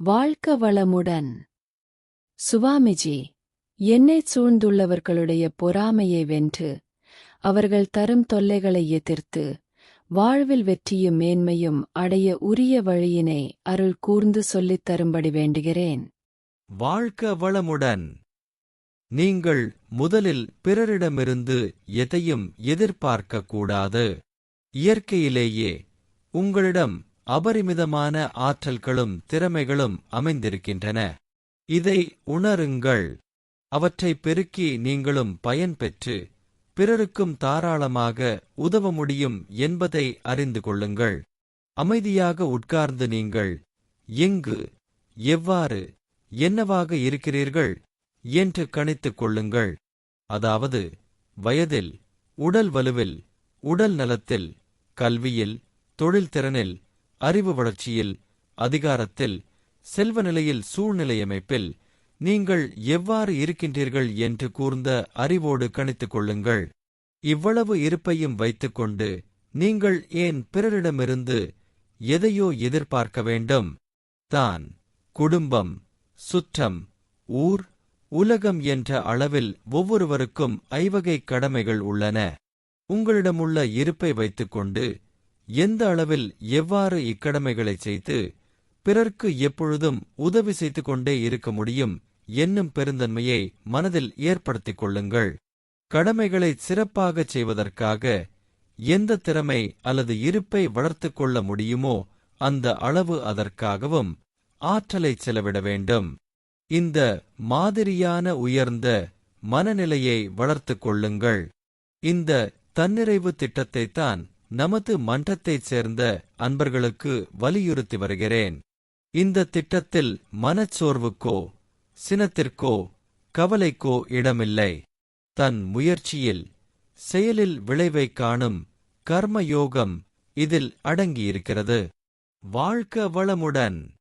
வாழ்க்க வளமுடன் சுவாமிஜி என்னைச் சூழ்ந்துள்ளவர்களுடைய பொறாமையை வென்று அவர்கள் தரும் தொல்லைகளை எதிர்த்து வாழ்வில் வெற்றியும் மேன்மையும் அடைய உரிய வழியினை அருள் கூர்ந்து சொல்லித் தரும்படி வேண்டுகிறேன். வாழ்க்க வளமுடன் நீங்கள் முதலில் பிறரிடமிருந்து எதையும் எதிர்பார்க்கக் கூடாது. இயற்கையிலேயே உங்களிடம் அபரிமிதமான ஆற்றல்களும் திறமைகளும் அமைந்திருக்கின்றன. இதை உணருங்கள். அவற்றை பெருக்கி நீங்களும் பயன்பெற்று பிறருக்கும் தாராளமாக உதவ முடியும் என்பதை அறிந்து கொள்ளுங்கள். அமைதியாக உட்கார்ந்து நீங்கள் எங்கு எவ்வாறு என்னவாக இருக்கிறீர்கள் என்று கணித்துக் கொள்ளுங்கள். அதாவது வயதில் உடல் வலுவில் உடல் நலத்தில் கல்வியில் தொழில் திறனில் அறிவு வளர்ச்சியில் அதிகாரத்தில் செல்வ நிலையில் சூழ்நிலையமைப்பில் நீங்கள் எவ்வாறு இருக்கின்றீர்கள் என்று கூர்ந்த அறிவோடு கணித்துக் கொள்ளுங்கள். இவ்வளவு இருப்பையும் வைத்துக்கொண்டு நீங்கள் ஏன் பிறரிடமிருந்து எதையோ எதிர்பார்க்க வேண்டும்? தான் குடும்பம் சுற்றம் ஊர் உலகம் என்ற அளவில் ஒவ்வொருவருக்கும் ஐவகை கடமைகள் உள்ளன. உங்களிடமுள்ள இருப்பை வைத்துக்கொண்டு எந்த அளவில் எவ்வாறு இக்கடமைகளைச் செய்து பிறர்க்கு எப்பொழுதும் உதவி செய்து கொண்டே இருக்க முடியும் என்னும் பெருந்தன்மையை மனதில் ஏற்படுத்திக் கொள்ளுங்கள். கடமைகளை சிறப்பாகச் செய்வதற்காக எந்த திறமை அல்லது இருப்பை வளர்த்துக் கொள்ள முடியுமோ அந்த அளவு அதற்காகவும் ஆற்றலை செலவிட வேண்டும். இந்த மாதிரியான உயர்ந்த மனநிலையை வளர்த்துக் கொள்ளுங்கள். இந்த தன்னிறைவு திட்டத்தைத்தான் நமது மன்றத்தைச் சேர்ந்த அன்பர்களுக்கு வலியுறுத்தி வருகிறேன். இந்த திட்டத்தில் மனச்சோர்வுக்கோ சினத்திற்கோ கவலைக்கோ இடமில்லை. தன் முயற்சியில் செயலில் விளைவைக் காணும் கர்மயோகம் இதில் அடங்கியிருக்கிறது. வாழ்க்க வளமுடன்!